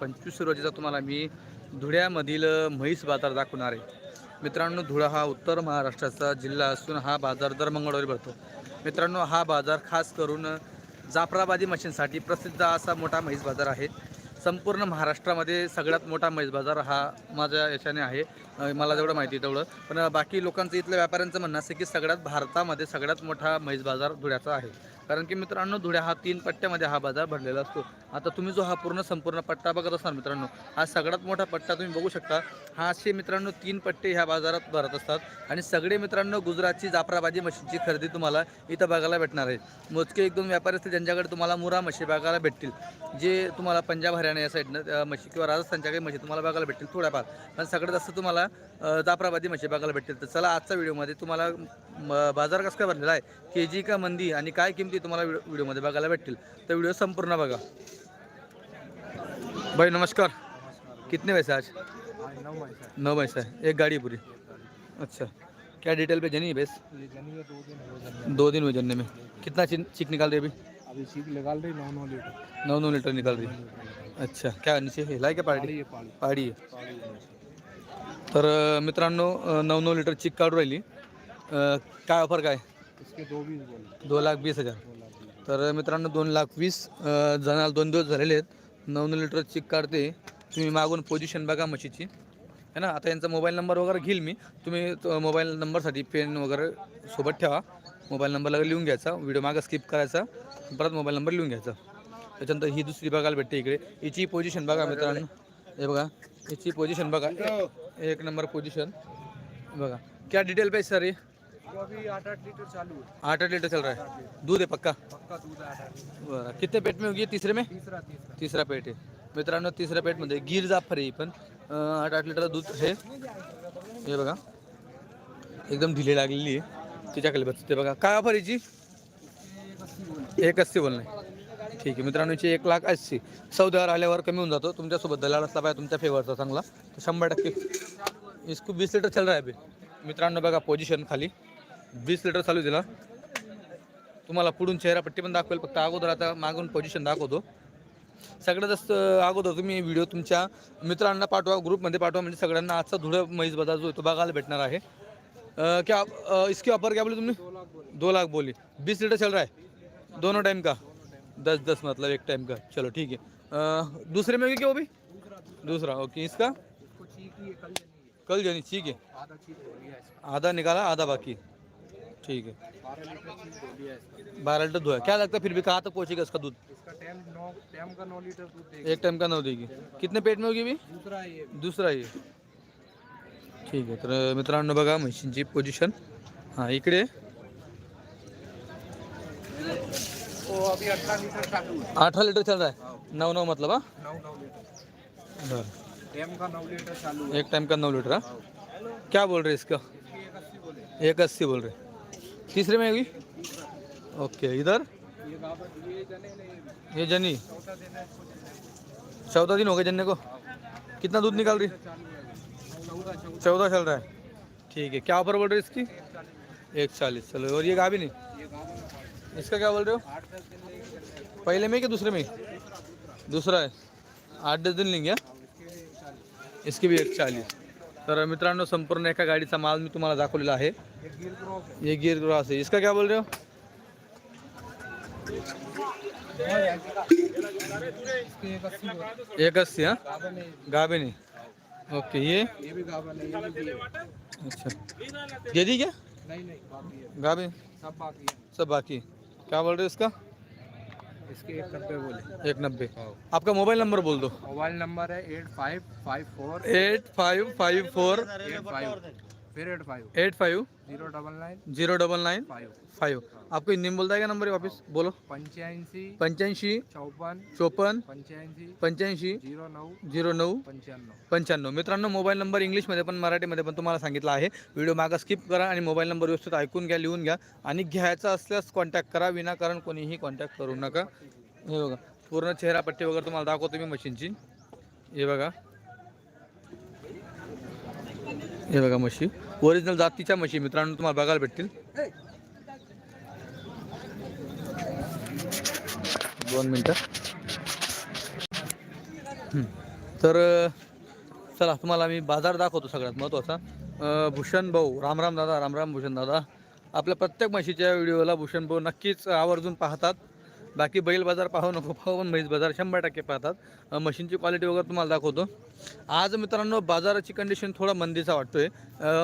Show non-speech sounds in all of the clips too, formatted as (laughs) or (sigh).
पंचवीस रोजीचा तुम्हाला मी धुळ्यामधील म्हैस बाजार दाखवणार आहे. मित्रांनो धुळा हा उत्तर महाराष्ट्राचा जिल्हा असून हा बाजार दर मंगळवारी भरतो. मित्रांनो हा बाजार खास करून जाफराबादी मशीनसाठी प्रसिद्ध असा मोठा म्हैस बाजार आहे. संपूर्ण महाराष्ट्रामध्ये सगळ्यात मोठा म्हैस बाजार हा माझ्या याच्याने आहे. मला जेवढं माहिती आहे तेवढं. पण बाकी लोकांचं इथल्या व्यापाऱ्यांचं म्हणणं असं की सगळ्यात भारतामध्ये सगळ्यात मोठा म्हैस बाजार धुळ्याचा आहे. कारण की मित्रांनो धुळे हा तीन पट्ट्यामध्ये हा बाजार भरलेला असतो. आता तुम्ही जो हा पूर्ण संपूर्ण पट्टा बघत असणार मित्रांनो हा सगळ्यात मोठा पट्टा तुम्ही बघू शकता. हा असे मित्रांनो तीन पट्टे ह्या बाजारात भरत असतात. आणि सगळे मित्रांनो गुजरातची जाफराबादी म्हशीची खरेदी तुम्हाला इथं बघायला भेटणार आहे. मोजके एक दोन व्यापारी असतील ज्यांच्याकडे तुम्हाला मुरा म्हशी बघायला भेटतील जे तुम्हाला पंजाब हरियाणा या साईडनं मशी म्हशी किंवा राजस्थानच्या काही म्हशी तुम्हाला बघायला भेटतील थोड्याफार. पण सगळ्यात जास्त तुम्हाला जाफराबादी म्हशी बघायला भेटतील. तर चला आजच्या व्हिडिओमध्ये तुम्हाला बाजार कसं काय भरलेला आहे? के जी का मंदी? आणि काय किमती तुम्हाला व्हिडिओ व्हिडिओमध्ये बघायला भेटतील? तर व्हिडिओ संपूर्ण बघा. भाई नमस्कार. कितने पैसे आज? नौ ऐसा नौ पैसा. है एक गाड़ी पूरी. अच्छा. क्या डिटेल पे जनी है बेस दो दिन हुए जनने में. कितना चिक निकाल रही अभी? अभी सीख निकाल रही नौ नौ लीटर. नौ नौ लीटर निकाल रही अच्छा. क्या नीचे है? लाय क्या पाड़ी पाड़ी आहे है। तर मित्रांनो नऊ नऊ लिटर चिक काढून राहिली. काय ऑफर काय? इसके दो बीस बोले। दोन लाख वीस हजार. तर मित्रांनो दोन लाख वीस अं, जणाला दोन दिवस झालेले आहेत. नऊ नऊ लिटर चिक काढते. तुम्ही मागून पोझिशन बघा म्हशीची. है ना? आता यांचा मोबाईल नंबर वगैरे घेईल मी. तुम्ही तो मोबाईल नंबरसाठी पेन वगैरे सोबत ठेवा. मोबाईल नंबर लगेच लिहून घ्यायचा. व्हिडिओ मागं स्किप करायचा. परत मोबाईल नंबर लिहून घ्यायचा. त्याच्यानंतर ही दुसरी बघायला भेटते इकडे. हिची पोझिशन बघा मित्रांनो. हे बघा. हिची पोझिशन बघा. एक नंबर पोझिशन बघा. क्या डिटेल पे सर ये अभी आठ आठ लीटर चालू है। आठ आठ लीटर चल रहा है? दूध है पक्का? पक्का दूध है आठ आठ लीटर। बरं कितने पेट में होगी तीसरे में? तीसरा तीसरा। तिसरा पेट आहे मित्रांनो तिसऱ्या पेटमध्ये गिर जाफर आहे ही पण. अं, आठ आठ लिटर दूध आहे हे बघा. एकदम ढिले लागलेली आहे. तिच्याखाली बसते बघा. काय ऑफर याची? एक अस्सी बोलणे. ठीक आहे मित्रांनो याची एक लाख अस्सी चौदावर आल्यावर कमी होऊन जातो. तुमच्यासोबत दलाल असला पाहिजे तुमच्या फेवरचा चांगला. तर शंभर टक्के. इसको वीस लिटर चल रहा है अभी. मित्रांनो बघा पोझिशन खाली. वीस लिटर चालू तिला. तुम्हाला पुढून चेहरापट्टी पण दाखवेल फक्त अगोदर आता मागून पोझिशन दाखवतो. सगळ्यात जास्त अगोदर तुम्ही व्हिडिओ तुमच्या मित्रांना पाठवा ग्रुपमध्ये पाठवा म्हणजे सगळ्यांना आजचा धुळं म्हैस बाजार जो तो बघायला भेटणार आहे. क्या इसकी ऑफर क्या बोले तुमने दो लाख बोले. बीस लीटर चल रहा है. दोनों टाइम का. दस दस मतलब एक टाइम का. चलो ठीक है. अ, दूसरे में क्या वो भी दूसरा ओके इसका? कल जनी ठीक है. आधा हो। आधा निकाला आधा बाकी. ठीक है। बारह लीटर चीक हो। गया इसका बारह लीटर धोया क्या लगता है फिर भी कहाँ तक पहुँचेगा इसका दूध? इसका टाइम नौ टाइम का नौ लीटर दूध देगा। एक टाइम का नौ देगी। कितने पेट में होगी भी दूसरा है ये। दुसरा आहे ठीक आहे तर मित्रांनो बघा म्हशींची पोझिशन हां इकडे. वो अभी अठारह लीटर चालू है अठरा लिटर चल रहा है? नऊ नऊ मतलब हा? नौ नौ लीटर। बरं। टाइम का नौ लीटर चालू है। एक टाइम का नौ लीटर हाँ। क्या बोल रहे इसका? इसकी एक अस्सी बोले। एक अस्सी बोल रहे। तीसरे में होगी? ओके, इधर? ये जने है चौदह दिन हो गए जन्ने को। कितना दूध निकाल रही? चौदह चल रहा है। ठीक है, क्या ऑफ़र बोल रहे हो इसकी? एक चालीस चलो, और ये गा भी नहीं? इसका क्या बोल रहे हो? पहले में कि दूसरे में? दूसरा है। आठ दस दिन लेंगे हाँ? इसके भी एक चालीस तर मित्रांनो, संपूर्ण एका गाडीचा माल मी तुम्हाला दाखवलेला आहे. ये गिर क्रॉस है। है इसका क्या बोल रहे हो? एक अस्सी हाँ? गाबे नहीं। ओके ये? भी नहीं। अच्छा। ये दी क्या? नहीं नहीं बाकी है गाबे? सब बाकी है। सब बाकी क्या बोल रहे हो इसका? इसके एक नब्बे बोले। एक नब्बे। आपका मोबाइल नंबर बोल दो। मोबाइल नंबर है eight five five four. Eight five five four. Eight five. फिर eight five. Eight five. Zero double nine zero double nine five five आपको हिंदी में बोलता है क्या नंबर है वापस? बोलो। पंच्याऐंशी पंच्याऐंशी चौपन्न चोपन्न पंच्याऐंशी पंच्याऐंशी झिरो नऊ झिरो नऊ पंच्याण्णव पंच्याण्णव मित्रांनो मोबाईल नंबर इंग्लिशमध्ये पण मराठीमध्ये पण तुम्हाला सांगितलं आहे. व्हिडिओ मागा स्किप करा आणि मोबाईल नंबर व्यवस्थित ऐकून घ्या लिहून घ्या. आणि घ्यायचा असल्यास कॉन्टॅक्ट करा. विनाकारण कोणीही कॉन्टॅक्ट करू नका. हे बघा पूर्ण चेहरापट्टी वगैरे तुम्हाला दाखवतो मी मशीनची. हे बघा. हे बघा म्हशी ओरिजिनल जातीच्या म्हशी मित्रांनो तुम्हाला बघायला भेटतील. दोन मिनटं. तर चला तुम्हाला मी बाजार दाखवतो सगळ्यात महत्त्वाचा भूषण भाऊ रामराम दादा रामराम भूषण दादा. आपल्या प्रत्येक म्हशीच्या व्हिडिओला भूषण भाऊ नक्कीच आवर्जून पाहतात. बाकी बैल बाजार पाहू नको पाहू पण म्हैस बाजार. शंभर टक्के पाहतात. मशीनची म्हशींची क्वालिटी वगैरे तुम्हाला दाखवतो. आज मित्रांनो बाजाराची कंडिशन थोडा मंदीचा वाटतोय.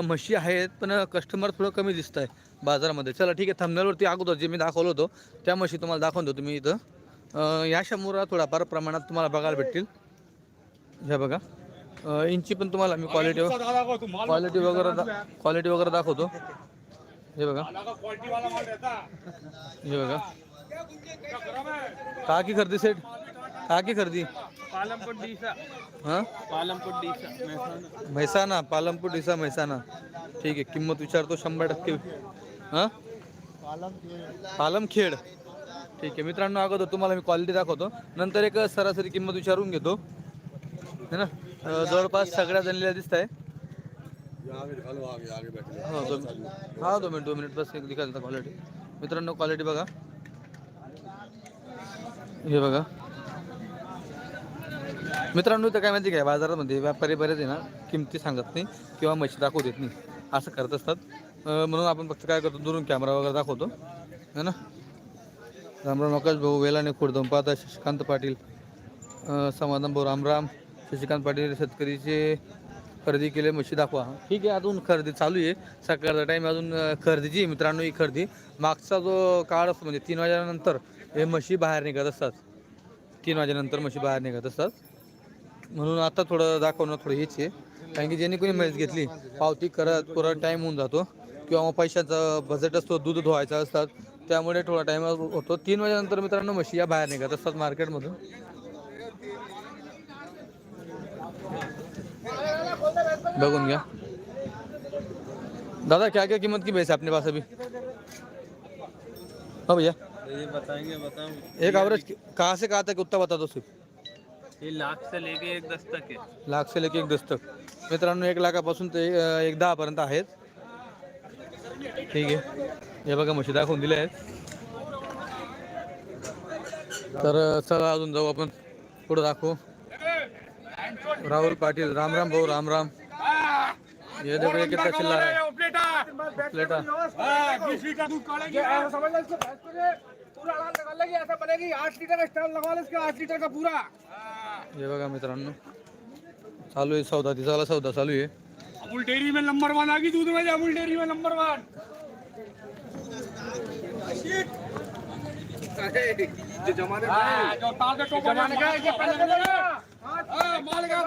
म्हशी आहेत पण कस्टमर थोडं कमी दिसत आहे बाजारामध्ये. चला ठीक आहे. थंबनेलवरती अगोदर जे मी दाखवलं होतो त्या म्हशी तुम्हाला दाखवून देतो तुम्ही इथं. या शंभरा थोडाफार प्रमाणात तुम्हाला बघायला भेटतील. ह्या बघा. इंची पण तुम्हाला मी क्वालिटी क्वालिटी वगैरे क्वालिटी वगैरे दाखवतो. हे बघा. हे बघा. का की खरेदी सेट का की खरेदी? पालमपुर डीसा। हाँ? पालमपुर डीसा म्हैसाना पालमपूर डिसा म्हैसाना ठीक आहे किंमत विचारतो शंभर टक्के। हाँ? पालमखेड। ठीक आहे मित्रांनो अगोदर तुम्हाला मी क्वालिटी दाखवतो. नंतर एक सरासरी किंमत विचारून घेतो. है ना? जवळपास सगळ्या जणलेल्या दिसत आहे हो दोन हा दोन मिनिट दोन मिनिट बस एक दिखायला क्वालिटी मित्रांनो क्वालिटी बघा. हे बघा. मित्रांनो तर काय माहिती काय बाजारामध्ये व्यापारी बरेच आहे ना किमती सांगत नाही किंवा म्हशी दाखवू देत नाही. असं करत असतात. म्हणून आपण फक्त काय करतो दुरून कॅमेरा वगैरे दाखवतो. है ना? रामराम आकाश भाऊ वेलाने खुर्दम पाहता शशिकांत पाटील समाधान भाऊ रामराम शशिकांत पाटील शेतकरीचे खरेदी केले म्हशी दाखवा. ठीक आहे अजून खरेदी चालू आहे. सकाळचा टाईम अजून खरेदीची मित्रांनो ही खरेदी. मागचा जो काळ असतो म्हणजे तीन वाजल्यानंतर हे म्हशी बाहेर निघत असतात. तीन वाजेनंतर म्हशी बाहेर निघत असतात. म्हणून आता थोडं दाखवणं थोडं हेच आहे. कारण की ज्यांनी कोणी म्हैस घेतली पावती करत पुरा टाईम होऊन जातो. किंवा मग पैशाचा बजेट असतो दूध धुवायचा असतात. त्यामुळे थोडा टाईम होतो. तीन वाजेनंतर मित्रांनो म्हशी या बाहेर निघत असतात मार्केटमधून. बघून घ्या. दादा क्या क्या कीमत की भैंस है आपने पास अभी? हाँ भैया. ये बताएंगे बताऊं। एक एवरेज कहाँ से कहाँ तक उतना बता दो सिर्फ। ये लाख से लेके एक दस तक है। लाख से लेके एक दस्तक। मित्रांनो एक लाखापासून ते अं, एक दहापर्यंत आहेत. ठीक आहे. हे बघा म्हशी दाखवून दिले आहेत. तर अं, चला अजून जाऊ आपण. पुढे दाखवू. राहुल पाटील राम राम भाऊ राम राम. ये देखो ये कितना चिल्ला रहा है. प्लेटा पूरा लाल निकाल लेगी ऐसा बनेगी आठ लीटर का स्टॉल लगा इसका आठ लीटर का पूरा। हे बघा मित्रांनो चालू आहे सौदा दिसाला सौदा चालू आहे. अमूल डेयरी में नंबर वन आ गई दूध में अमूल डेयरी में नंबर वन जो जमाने का जो ताजे टोपा जमाने का ये पहले का माल का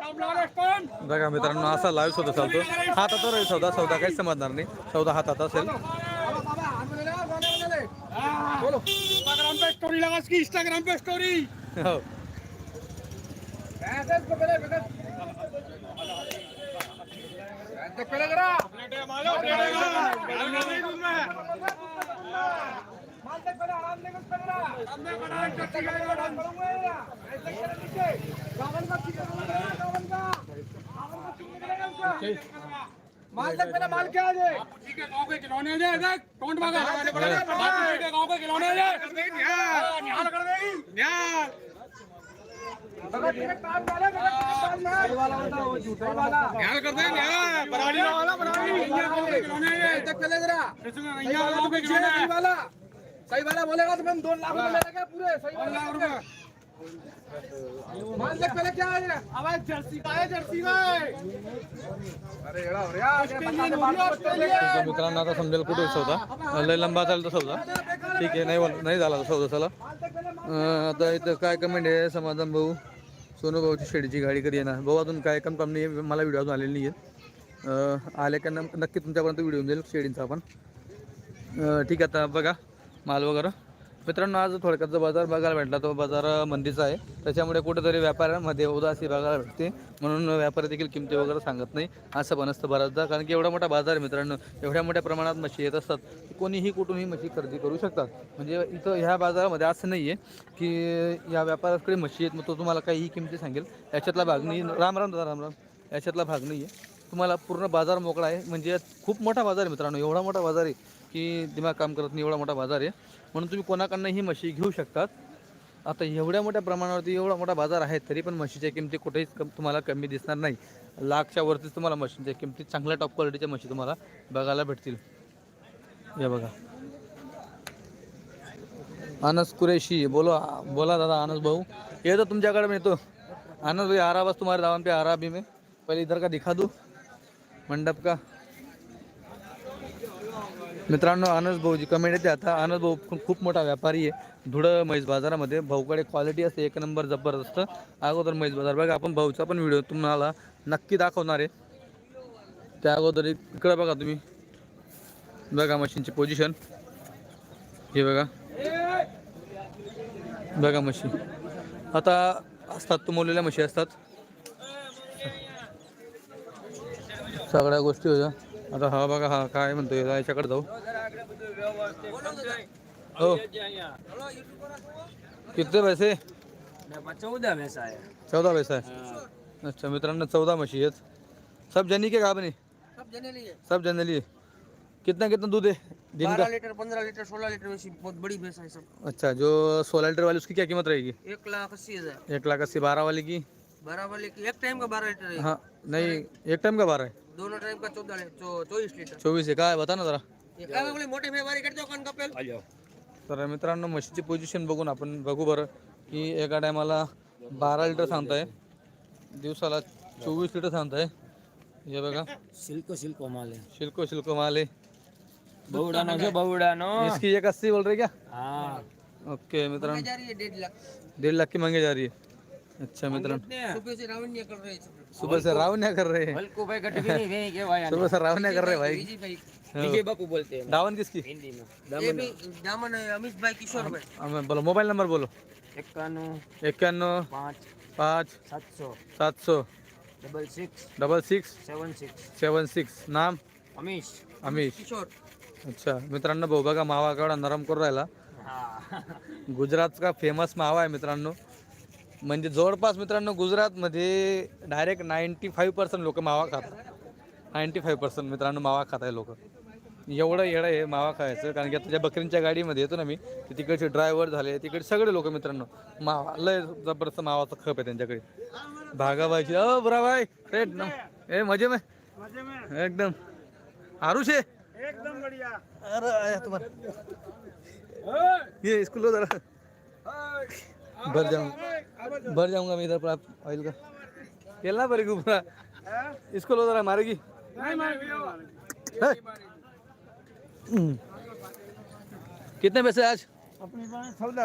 टॉप लाल स्टोन बघा मित्रांनो असा लाईव्ह सौदा चालतो हातात सौदा सौदा काही समजणार नाही. सौदा हातात असेल. इंस्टाग्राम पे स्टोरी लगा इसकी इंस्टाग्राम पे स्टोरी हो। माल तक पहले माल क्या है ठीक है गांव के खिलौने दे देख टोंट भागा ठीक है गांव के खिलौने दे। निहाल कर दे निहाल। निहाल कर दे। निहाल। बराड़ी। वाला बराड़ी। के खिलौने दे। तक पहले जरा। इंडिया गांव के खिलौने वाला। सही वाला बोलेगा तो हम दो लाख रुपए ले लेंगे पूरे सही वाला मान ले पहले क्या है? जर्सी का है जर्सी अरे एड़ा हो रहा मित्रांनो आता समजेल कुठे आहे सौदा? लय लंबा चालतो सौदा. ठीक आहे नाही नाही झाला सौदा चला. आता इथं काय कमेंट आहे समाधान भाऊ? सोनू भाऊची शेडीची गाडी कधी येणार? भाऊ अजून काय कन्फर्म नाही आहे मला व्हिडिओ अजून आलेली नाही आहेत आले का नक्की तुमच्यापर्यंत व्हिडिओ जाईल शेडींचा आपण. ठीक आहे आता बघा माल वगैरे. मित्रांनो आज थोडक्यात जो बाजार बघायला भेटला तो बाजार मंदीचा आहे. त्याच्यामुळे कुठेतरी व्यापाऱ्यांमध्ये उदासी बघायला भेटते. म्हणून व्यापारी देखील किमती वगैरे सांगत नाही. असं पण असतं बऱ्याचदा कारण की एवढा मोठा बाजार आहे मित्रांनो एवढ्या मोठ्या प्रमाणात मशी येत असतात कोणीही कुठूनही मच्छी खरेदी करू शकतात. म्हणजे इथं ह्या बाजारामध्ये असं नाही आहे की या व्यापाऱ्याकडे मशी आहेत मग तो तुम्हाला काहीही किमती सांगेल. याच्यातला भाग नाही. राम राम दादा राम राम. याच्यातला भाग नाही आहे तुम्हाला पूर्ण बाजार मोकळा आहे. म्हणजे खूप मोठा बाजार आहे मित्रांनो. एवढा मोठा बाजार आहे. की दिमाग काम करत नाही एवढा मोठा बाजार आहे. म्हणून तुम्ही कोणाकडनं ही म्हशी घेऊ शकतात. आता एवढ्या मोठ्या प्रमाणावरती एवढा मोठा बाजार आहे तरी पण म्हशीच्या किमती कुठेही कम तुम्हाला कमी दिसणार नाही. लाखच्या वरतीच तुम्हाला म्हशींच्या किमती चांगल्या टॉप क्वालिटीच्या म्हशी तुम्हाला बघायला भेटतील. या बघा. अनस कुरेशी बोलो बोला दादा अनस भाऊ. ये तो तुमच्याकडे मी येतो. अनस भाई आ तुम्हाला बस तुम्हारे दावन पे आ रहा मैं. पहले इधर का दिखा दू. मंडप का. मित्रांनो आनंद भाऊजी कमेंट येते. आता आनंद भाऊ खूप- खूप मोठा व्यापारी आहे. धुळं म्हैस बाजारामध्ये. भाऊकडे क्वालिटी असते. एक नंबर जबरदस्त. अगोदर म्हैस बाजार. बघा आपण भाऊचा पण व्हिडिओ तुम्हाला नक्की दाखवणार आहे. त्या अगोदर इकडं बघा तुम्ही. बघा मशीनची पोझिशन हे बघा. बघा म्हशी आता असतात तुमवलेल्या म्हशी असतात. सगळ्या गोष्टी होत्या. आता हा बघा हा काय म्हणतोय याच्याकडे जाऊ. हो. किती पैसे? चौदह भैंसा है चौदा पैसा आहे. अच्छा मित्रांनो चौदा म्हशी आहेत. सब जनी के गाभनी सब जने लिए कितना कितना दूध है दिन का? लीटर पंद्रह लीटर सोलह लीटर वैसी बहुत बड़ी भैंस है सब अच्छा जो सोलह लीटर वाली उसकी क्या कीमत रहेगी? एक लाख अस्सी हज़ार. एक लाख अस्सी बारह वाली की? बारह वाले की एक टाइम का बारह लीटर हाँ। नहीं एक टाइम का बारह है। दोनों टाइम का चौदह ली- चौ- चौबीस लीटर। चोवीस आहे काय? बता ना जरा। मोठे करते हो कपेल तर मित्रांनो म्हशीची पोझिशन बघून आपण बघू बरं की एका टायमाला बारा लिटर सांगताय. दिवसाला चोवीस लिटर सांगताय. हे बघा. सिल्को सिल्को माल है शिल्को शिल्को माले बहुड़ानो जो बहुड़ानो इसकी एक अस्सी बोल रहे क्या? हाँ. ओके मित्रांनो. जा रही है डेढ़ लाख। डेढ़ लाख की मांगे जा रही है। अच्छा मित्रांनो. सुबह से रावण कर रहे सुबह से रावण्या कर रहे हैं. हल्को भाई कट भी नहीं नहीं के भाई (laughs) सुबह से रावण्या कर रहे हैं भाई. विजय बापू बोलते हैं। किसकी? हिंदी में। दामन है अमित भाई किशोर भाई। हमें बोलो मोबाइल नंबर बोलो। इक्यानवे पाँच पाच सात सौ सात सौ double six double six seven six. Seven six. नाम? अमीश। अमिश। किशोर। अच्छा मित्रांनो भाऊ बघा मावा केवढा नरम करून राहिला. गुजरातचा फेमस मावा आहे मित्रांनो. म्हणजे जवळपास मित्रांनो गुजरातमध्ये डायरेक्ट नाईंटी फाईव्ह पर्सेंट लोक मावा खातात नाईंटी फाईव्ह पर्सेंट मित्रांनो मावा खात आहे लोक. एवढं येडं आहे मावा खायचं कारण की आता ज्या बकरींच्या गाडीमध्ये येतो ना मी ते तिकडचे ड्रायव्हर झाले तिकडे सगळे लोक मित्रांनो मावा लय जबरदस्त मावाचा खप आहे त्यांच्याकडे. भागाबाईची अ बरा रेट न ए मजे में एकदम. आरुष. एकदम बढ़िया अरे आया तुम्हारा ये स्कूल जरा भर जाऊंगा भर जाऊँगा मैं इधर पर आप ऑयल का। खेलना पड़ेगा पूरा। इसको लो जरा मारेगी। हम्म। कितने पैसे आज?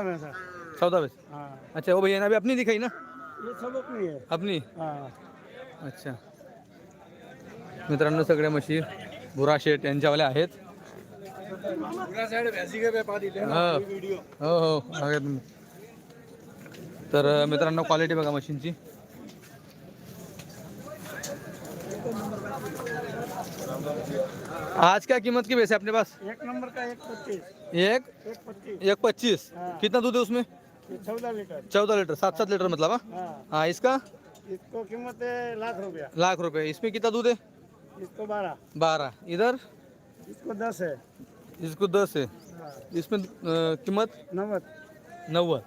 में सर चौदह पैसे? हाँ। अच्छा वो भैया ने अभी अपनी दिखाई ना? ये सब अपनी है। अपनी? हाँ। अच्छा। मित्रांनो सगळ्या म्हशी बुरा शेट यांच्यावाल्या आहेत. हो. हो हो. तर मित्रांनो क्वालिटी बघा मशीनची. आज क्या कीमत की वैसे अपने पास? एक नंबर का एक पच्चीस? एक? एक पच्चीस. एक पच्चीस. कितना दूध है उसमें? चौदह लीटर. चौदह लीटर सात सात लीटर मतलब हाँ? हाँ. हाँ इसका? इसको कीमत है लाख रुपया. लाख रुपए इसमें कितना दूध है इसको बारह बारह इधर? इसको दस है. इसको दस है. हाँ. इसमें कीमत? नवद नव्वद.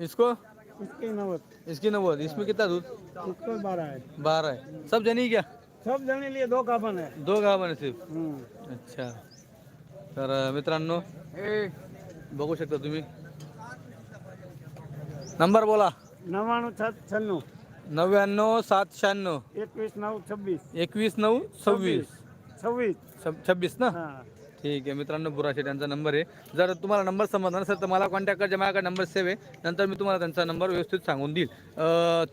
इसको? इसकी नवद इसकी नव्वद इसमें कितना दूध? इसको बारह है। बारह है। सब जनी क्या? सब जने लिए दो कापन है। दो गाव आहे सिर्फ़? हम्म। अच्छा। तर मित्रांनो बघू शकता तुम्ही. नंबर बोला. नव्वाणव सात छन्नू नव्याण्णव सात शहाण्णव. एकवीस नऊ छब्बीस. एकवीस नऊ सव्वीस. सव्वीस छब्बीस ना? हा. ठीक आहे. मित्रांनो बुराशेट यांचा नंबर आहे. जर तुम्हाला नंबर समजला नसेल तर मला कॉन्टॅक्ट करा माझ्याकडे नंबर सेव आहे. नंतर मी तुम्हाला त्यांचा नंबर व्यवस्थित सांगून देईल.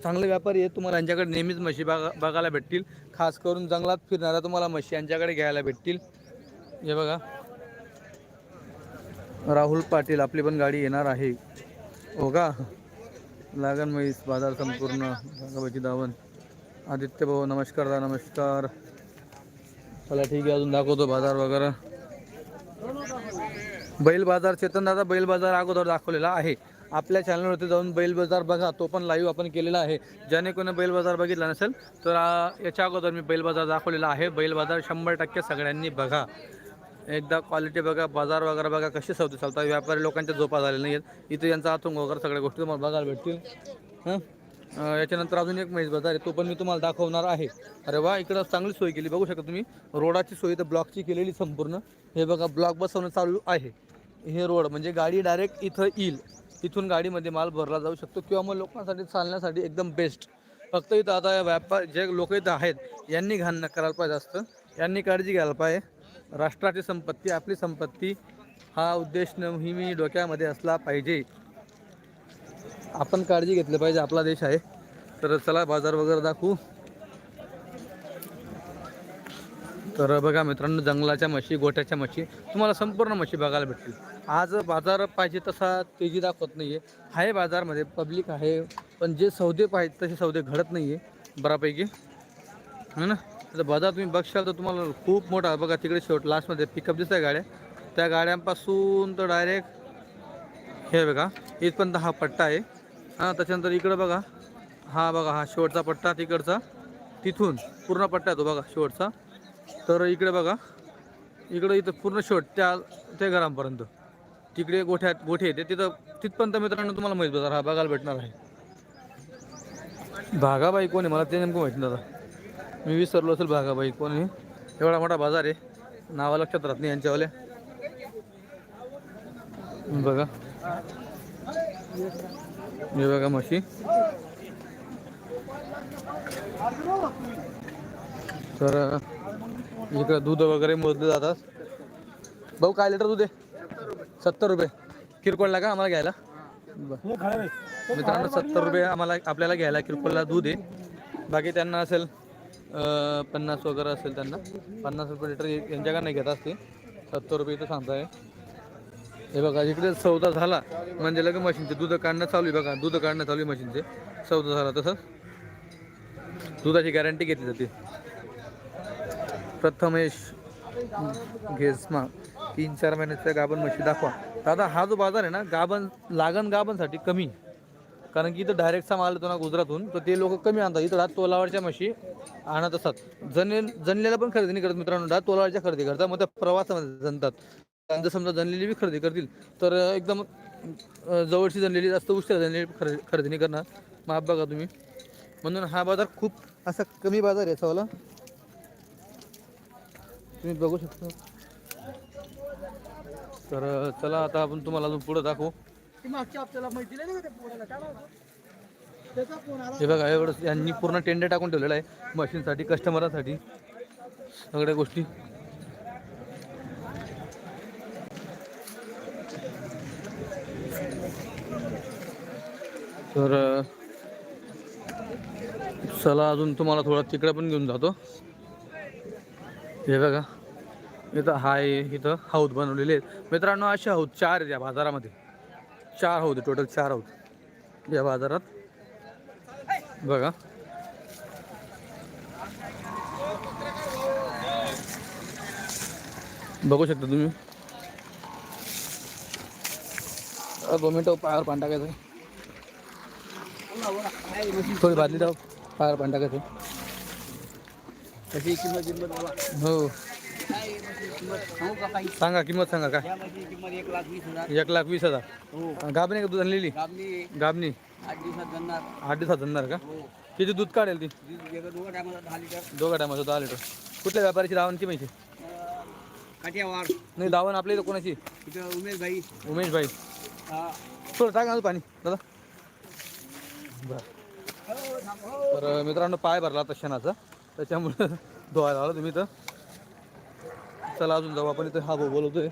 चांगले व्यापारी आहे तुम्हाला यांच्याकडे नेहमीच म्हशी बघा बघायला भेटतील. खास करून जंगलात फिरणाऱ्या तुम्हाला म्हशी यांच्याकडे घ्यायला भेटतील. हे बघा. राहुल पाटील आपली पण गाडी येणार आहे. हो का? लागन म्हैस बाजार संपूर्ण. भागाबाची दावण आदित्य भाऊ नमस्कार दा नमस्कार. चला ठीक आहे. अजून दाखवतो बाजार वगैरे. बैल बाजार चेतन दादा बैल बाजार अगोदर दाखवलेला आहे. आपल्या चॅनलवरती जाऊन बैल बाजार बघा तो पण लाईव्ह आपण केलेला आहे. ज्याने कोणी बैल बाजार बघितला नसेल तर याच्या अगोदर मी बैल बाजार दाखवलेला आहे. बैल बाजार शंभर टक्के सगळ्यांनी बघा. एकदा क्वालिटी बघा बाजार वगैरे बघा कशी सौदे चालतात व्यापारी लोकांच्या झोपा झालेल्या नाही आहेत इथं यांचा आतंक वगैरे सगळ्या गोष्टी तुम्हाला बघायला भेटतील. हां? याच्यानंतर अजून एक महेश बाजार आहे तो पण मी तुम्हाला दाखवणार आहे. अरे वा इकडं चांगली सोय केली. बघू शकता तुम्ही रोडाची सोय तर ब्लॉकची केलेली संपूर्ण. हे बघा ब्लॉक बसवणं चालू आहे. हे रोड म्हणजे गाडी डायरेक्ट इथं येईल. इथून गाडीमध्ये माल भरला जाऊ शकतो किंवा मग लोकांसाठी चालण्यासाठी एकदम बेस्ट. फक्त इथं आता या व्यापार जे लोक इथं आहेत यांनी घाण न करायला पाहिजे असतं. यांनी काळजी घ्यायला पाहिजे. राष्ट्राची संपत्ती आपली संपत्ती हा उद्देश नेहमी डोक्यामध्ये असला पाहिजे. आपण काळजी घेतली पाहिजे आपला देश आहे. तर चला बाजार वगैरे दाखवू. तर बघा मित्रांनो जंगलाच्या म्हशी गोठ्याच्या म्हशी तुम्हाला संपूर्ण म्हशी बघायला भेटतील. आज बाजार पाहिजे तसा तेजी दाखवत नाही आहे आहे बाजारमध्ये पब्लिक आहे पण जे सौदे पाहिजे तसे सौदे घडत नाही आहे बऱ्यापैकी. है ना? तर बाजार तुम्ही बघशाल तर तुम्हाला खूप मोठा बघा तिकडे शेवट लास्टमध्ये पिकअप दिसत आहे गाड्या. त्या गाड्यांपासून तर डायरेक्ट हे बघा इथपर्यंत हा पट्टा आहे. हां त्याच्यानंतर इकडं बघा. हा बघा हा शेवटचा पट्टा तिकडचा. तिथून पूर्ण पट्टा येतो बघा शेवटचा. तर इकडे बघा. इकडं इथं पूर्ण शेवट त्या त्या घरांपर्यंत. तिकडे गोठ्यात गोठे येते. तिथं तिथपर्यंत मित्रांनो तुम्हाला माहीत बाजार हा बघायला भेटणार आहे. भागाबाई कोण आहे? मला ते नेमकं माहिती दादा मी विसरलो असेल भागाबाई कोण आहे. एवढा मोठा बाजार आहे. नावा लक्षात राहत नाही यांच्यावाल्या. बघा. हे बघा म्हशी. तर इकडं दूध वगैरे मोजले जातात. भाऊ काय लिटर दूध आहे? सत्तर रुपये. किरकोळला का आम्हाला घ्यायला. मित्रांनो सत्तर रुपये आम्हाला आपल्याला घ्यायला किरकोळला दूध आहे. बाकी त्यांना असेल पन्नास वगैरे असेल त्यांना. पन्नास रुपये लिटर यांच्याकडे नाही घेत असते सत्तर रुपये इथं सांगताय. हे बघा इकडे सौदा झाला. म्हणजे लगे मशीनचे दूध काढणं चालू आहे बघा. दूध काढणं चालू आहे मशीनचे. सौदा झाला तसंच दुधाची गॅरंटी घेतली जाते. प्रथमेश घेसमा तीन चार महिन्याच्या गाभण म्हशी दाखवा. दादा हा जो बाजार आहे ना गाभण लागण गाभणसाठी कमी. कारण की इथं डायरेक्टचा माल येतो ना गुजरातून तर ते लोक कमी आणतात. इथं दात तोलावरच्या म्हशी आणत असतात. जने जनलेला पण खरेदी नाही करत मित्रांनो. दात तोलावरच्या खरेदी करतात. मग त्या प्रवासामध्ये जनतात जर समजा जनलेली बी खरेदी करतील तर एकदम जवळची जनलेली जास्त उशिरा जनलेली खरेदी खरेदी नाही करणार. माप बघा तुम्ही. म्हणून हा बाजार खूप असा कमी बाजार आहे याचावाला तुम्ही बघू शकता. तर चला आता आपण तुम्हाला अजून पुढं दाखवू. हे बघा एवढं यांनी पूर्ण टेंडर टाकून ठेवलेलं आहे मशीनसाठी कस्टमरांसाठी सगळ्या गोष्टी. तर चला अजून तुम्हाला थोडा तिकडे पण घेऊन जातो. हे बघा इथं हाय इथं हौद बनवलेले आहेत. मित्रांनो असे हौद चार आहेत या बाजारामध्ये. चार हौद टोटल चार हौद या बाजारात. बघा. बघू शकता तुम्ही. अ, दोन मिनटं पायावर पाणी टाकायचं थोडी भाजली जाऊ. पाणी टाकायचं कशी किंमत हो. सांगू किंमत सांगा काय? किंमत एक लाख वीस हजार. एक लाख वीस हजार. हो. गाबणी का दूध आणलेली? गाबणी आठ दिवसात आठ दिवसात का? हो. किती दूध काढेल ती? दोघं टायमाचं दहा लिटर. कुठल्या व्यापाऱ्याची दावणची माहिती? काठियावाड. नाही दावण आपल्या इथं कोणाची? उमेश भाई उमेश भाई. थोडं टाका ना पाणी. दादा. बर हो, हो. तर मित्रांनो पाय भरला आता शेणाचा. त्याच्यामुळं (laughs) धुवायला आला तुम्ही तर. चला अजून जाऊ आपण इथं. हा भाऊ बोलवतोय.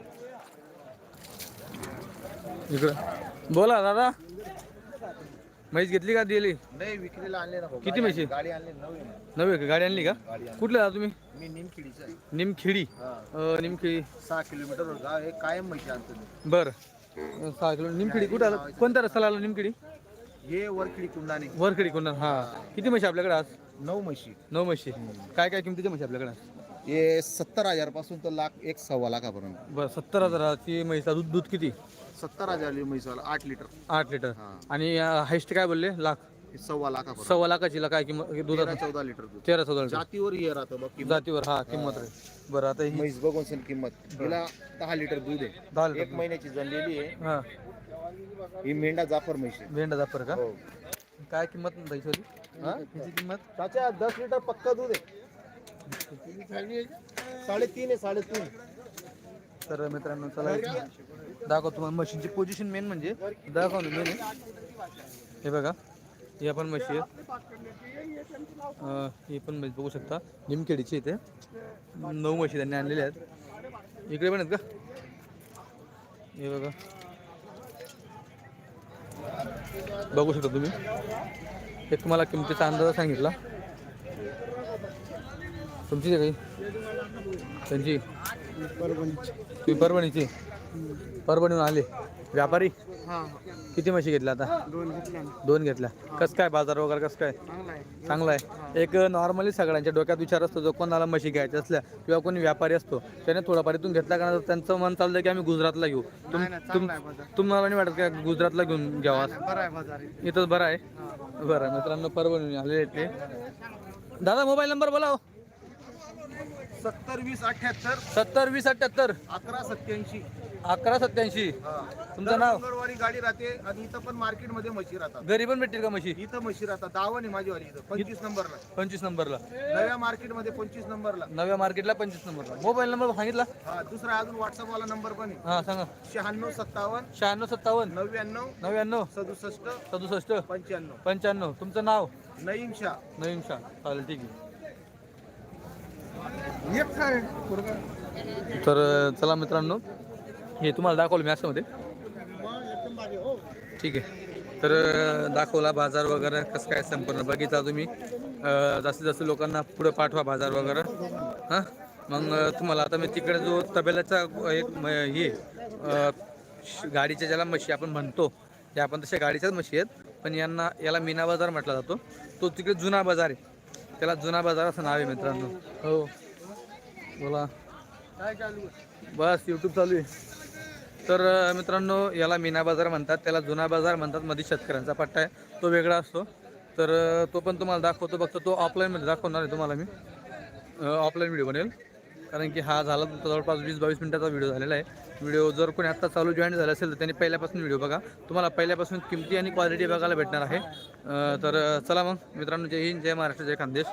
इकडं. बोला दादा. म्हैस घेतली का दिली नाही विक्रीला आणले ना भाऊ. किती म्हशी गाडी आणली नवीन नव्हे का? गाडी आणली का? गाडी आणली. कुठले दादा तुम्ही? मी निमखिडीचा आहे. निमखेडी. हा. अं, निमखेडी. सहा किलोमीटर गाव आहे. कायम म्हशी आणतो मी. बरं. अं, सहा किलो. निमखेडी कुठं आलं? कोणत्या रस्त्याला आलं निमखेडी? हे वरखिडी कुंडाने. वरखेडी कोणा हा. किती म्हशी आपल्याकडे आज? नऊ म्हशी. नऊ म्हशी. काय काय किमतीच्या म्हशी आपल्याकडे आज? हे सत्तर हजारपासून तर लाख एक सव्वा लाखापर्यंत. बरं सत्तर हजाराची म्हैसा दूध दूध किती? सत्तर हजार म्हैसवाला आठ लिटर. आठ लिटर. हा. आणि हायस्ट काय बोलले? लाख? हे सव्वा लाखापर्यंत. सव्वा लाखाची काय किंमत तेरा दुधाचं? चौदा लिटर दूध. तेरा चौदा लिटर. जातीवर हे राहतं बघ किंमत. जातीवर हा किंमत रे बरं आता ही म्हैस बघून किंमत. हिला दहा लिटर दूध आहे. दहा एक लिटर महिन्याची जनलेली आहे. हा. ही मेंढा जाफर आहे भेंडा जापर का? हो. काय किंमत द्यायची होती हा? हिची किंमत? त्याच्या दस लिटर पक्का दूध आहे. साडेतीन आहे साडेतीन. तर मित्रांनो चला दाखव तुम्हाला मशीनची पोझिशन मेन म्हणजे दाखव ना मेन हे बघा ही आपण म्हशी आहेत. अं, ही पण म्हशी बघू शकता. निमखेडीची इथे. नऊ म्हशी त्यांनी आणलेल्या आहेत. इकडे पण आहेत का? हे बघा. बघू शकता तुम्ही. एक तुम्हाला किमतीचा अंदाज सांगितला. तुमची काही त्यांची? तुम्ही परभणीची? परभणीहून आले. व्यापारी? किती म्हशी घेतल्या आता? दोन घेतल्या कसं काय बाजार वगैरे कसं काय? चांगला आहे. एक नॉर्मली सगळ्यांच्या डोक्यात विचार असतो जो कोणाला म्हशी घ्यायच्या असल्या किंवा कोणी व्यापारी असतो त्याने थोडाफार इथून घेतला का त्यांचं मन चाललं की आम्ही गुजरातला घेऊ. तुम- तुम- तुम्हाला नाही वाटत का गुजरातला घेऊन घ्यावा इथंच बरं आहे? बरं मित्रांनो परभणी आलेले आहेत ते. दादा मोबाईल नंबर बोला हो. सत्तर वीस अठ्याहत्तर सत्तर वीस अठ्याहत्तर. अकरा सत्याऐंशी अकरा सत्याऐंशी तुमचं नाव? मंगळवारी गाडी राहते आणि इथं पण मार्केटमध्ये म्हशी राहतात. घरी पण भेटतील का म्हशी? इथं म्हशी राहतात. दावण आहे माझीवाली इथं. पंचवीस नंबरला. पंचवीस नंबरला. नव्या मार्केटमध्ये पंचवीस नंबरला. नव्या मार्केटला पंचवीस नंबरला. मोबाईल नंबर सांगितला? हा दुसरा अजून व्हॉट्सअप वाला नंबर पण आहे. हा सांगा. शहाण्णव सत्तावन्न शहाण्णव सत्तावन्न. नव्याण्णव नव्याण्णव. सदुसष्ट सदुसष्ट. पंच्याण्णव. पंच्याण्णव. तुमचं नाव? नईम शाह. नवीन शाह. चालेल ठीक आहे. तर चला मित्रांनो हे तुम्हाला दाखवलं मी असं मध्ये ठीक आहे. तर दाखवला बाजार वगैरे कसं काय संपूर्ण बघितला तुम्ही. जास्तीत जास्त लोकांना पुढे पाठवा बाजार वगैरे. हां? मग तुम्हाला आता मी तिकडे जो तबेल्याचा एक म- हे श- गाडीच्या ज्याला म्हशी आपण म्हणतो या आपण तशा गाडीच्याच म्हशी आहेत. पण यांना याला मीना बाजार म्हटला जातो. तो तिकडे जुना बाजार आहे. त्याला जुना बाजार असं नाव आहे मित्रांनो. हो. बोला. बस यूट्यूब चालू आहे. तर मित्रांनो याला मीना बाजार म्हणतात. त्याला जुना बाजार म्हणतात. मध्ये शेतकऱ्यांचा पट्टा आहे. तो वेगळा असतो. तर तो पण तुम्हाला दाखवतो. फक्त तो ऑफलाईनमध्ये दाखवणार आहे तुम्हाला मी. ऑफलाईन व्हिडिओ बनेल. कारण की हा झाला तुमचा जवळपास वीस बावीस मिनिटाचा व्हिडिओ झालेला आहे. व्हिडिओ जर कोणी आत्ता चालू जॉईन झाला असेल तर त्यांनी पहिल्यापासून व्हिडिओ बघा. तुम्हाला पहिल्यापासून किमती आणि क्वालिटी बघायला भेटणार आहे. तर चला मग. मित्रांनो जय हिंद जय महाराष्ट्र जय खानदेश.